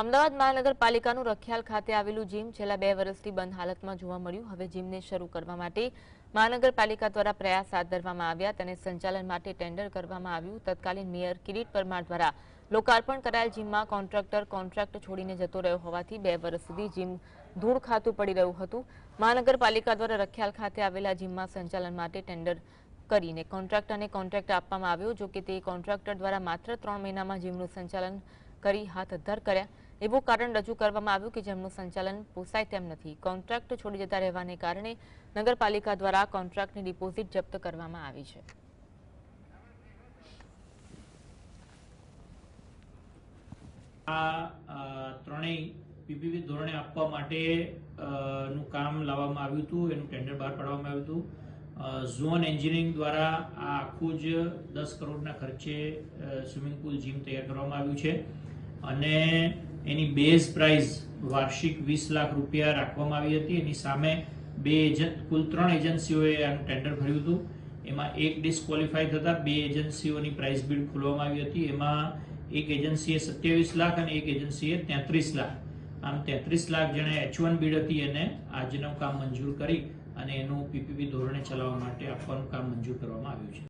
અમદાવાદ મહાનગરપાલિકાનું રખિયાલ ખાતે આવેલું જીમ છેલ્લા બે વર્ષથી બંધ હાલતમાં જોવા મળ્યું. હવે જીમને શરૂ કરવા માટે મહાનગરપાલિકા દ્વારા પ્રયાસ હાથ ધરવામાં આવ્યા તેને સંચાલન માટે ટેન્ડર કરવામાં આવ્યું. તત્કાલીન મેયર કિરીટ પરમાર દ્વારા લોકાર્પણ કરાયેલ જીમમાં કોન્ટ્રાક્ટર કોન્ટ્રાક્ટ છોડીને જતો રહ્યો હોવાથી બે વર્ષ સુધી જીમ ધૂળ ખાતું પડી રહ્યું હતું. મહાનગરપાલિકા દ્વારા રખિયાલ ખાતે આવેલા જીમમાં સંચાલન માટે ટેન્ડર કરીને કોન્ટ્રાક્ટરને કોન્ટ્રાક્ટ આપવામાં આવ્યો જો કે તે કોન્ટ્રાક્ટર દ્વારા માત્ર ત્રણ મહિનામાં જીમનું સંચાલન કરી હાથ ધર કર્યા. એવું કારણ રજૂ કરવામાં આવ્યું કે જેમનું સંચાલન પોસાય તેમ નથી. કોન્ટ્રાક્ટ છોડી જતા રહેવાને કારણે નગરપાલિકા દ્વારા કોન્ટ્રાક્ટની ડિપોઝિટ જપ્ત કરવામાં આવી છે. આ ત્રણેય પીપીપી ધોરણે આપવા માટે નું કામ લાવવામાં આવ્યું હતું, એનું ટેન્ડર બહાર પાડવામાં આવ્યું હતું. ઝોન એન્જિનિયરિંગ દ્વારા આ આખું જ દસ કરોડના ખર્ચે સ્વિમિંગ પુલ જીમ તૈયાર કરવામાં આવ્યું છે. અને એની બેઝ પ્રાઇસ વાર્ષિક વીસ લાખ રૂપિયા રાખવામાં આવી હતી. એની સામે બે એજન્ટ કુલ ત્રણ એજન્સીઓએ આનું ટેન્ડર ભર્યું હતું. એમાં એક ડિસ્ક્વોલિફાય થતા બે એજન્સીઓની પ્રાઇસ બિડ ખોલવામાં આવી હતી. એમાં એક એજન્સીએ સત્યાવીસ લાખ અને એક એજન્સીએ તેત્રીસ લાખ. આમ તેત્રીસ લાખ જેણે એચ વન બીડ હતી એને આજનું કામ મંજૂર કરી અને એનું પીપીપી ધોરણે ચલાવવા માટે આપવાનું કામ મંજૂર કરવામાં આવ્યું છે.